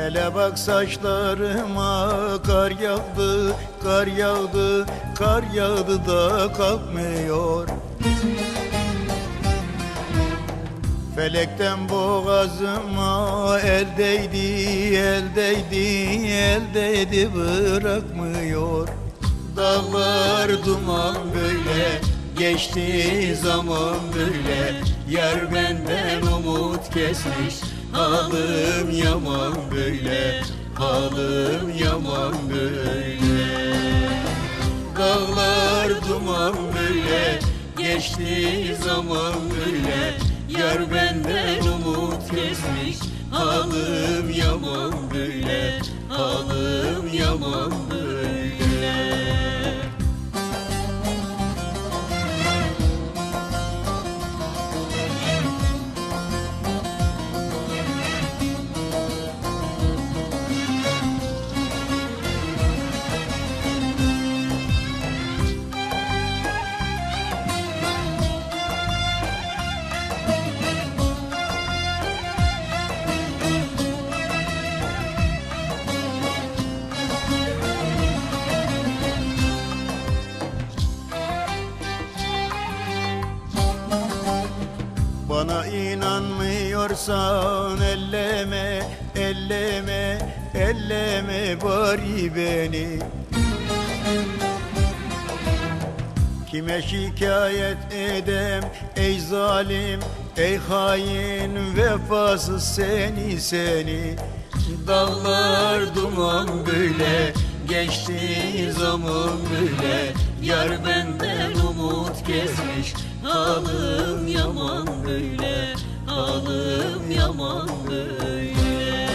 Hele bak saçlarıma kar yağdı, kar yağdı, kar yağdı da kalkmıyor. Felekten boğazıma el değdi, el değdi, el değdi bırakmıyor. Dağlar duman böyle, geçti zaman böyle. Yar benden umut kesmiş, halim yaman böyle, halim yaman böyle. Dağlar duman böyle Geçti zaman böyle Yar benden Bana inanmıyorsan elleme, elleme, elleme bari beni. Kime şikayet edem ey zalim, ey hain vefasız seni seni. Dağlar duman böyle, geçti zaman böyle. Yar benden umut kesmiş, halim yaman böyle Halim yaman böyle.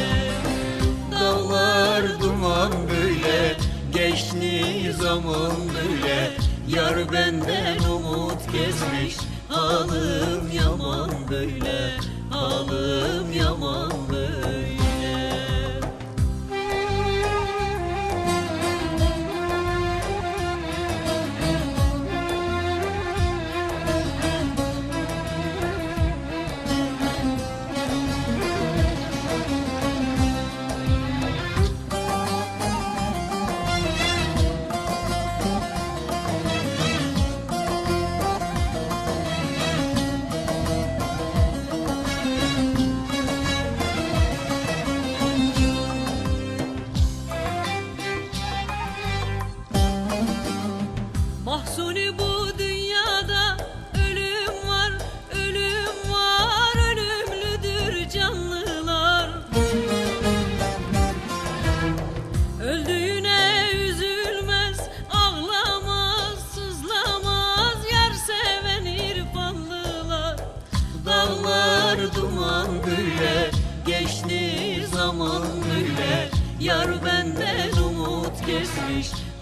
Dağlar duman böyle Geçti zaman böyle. Yar benden umut kesmiş Halim yaman böyle Halim yaman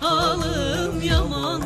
Halim yaman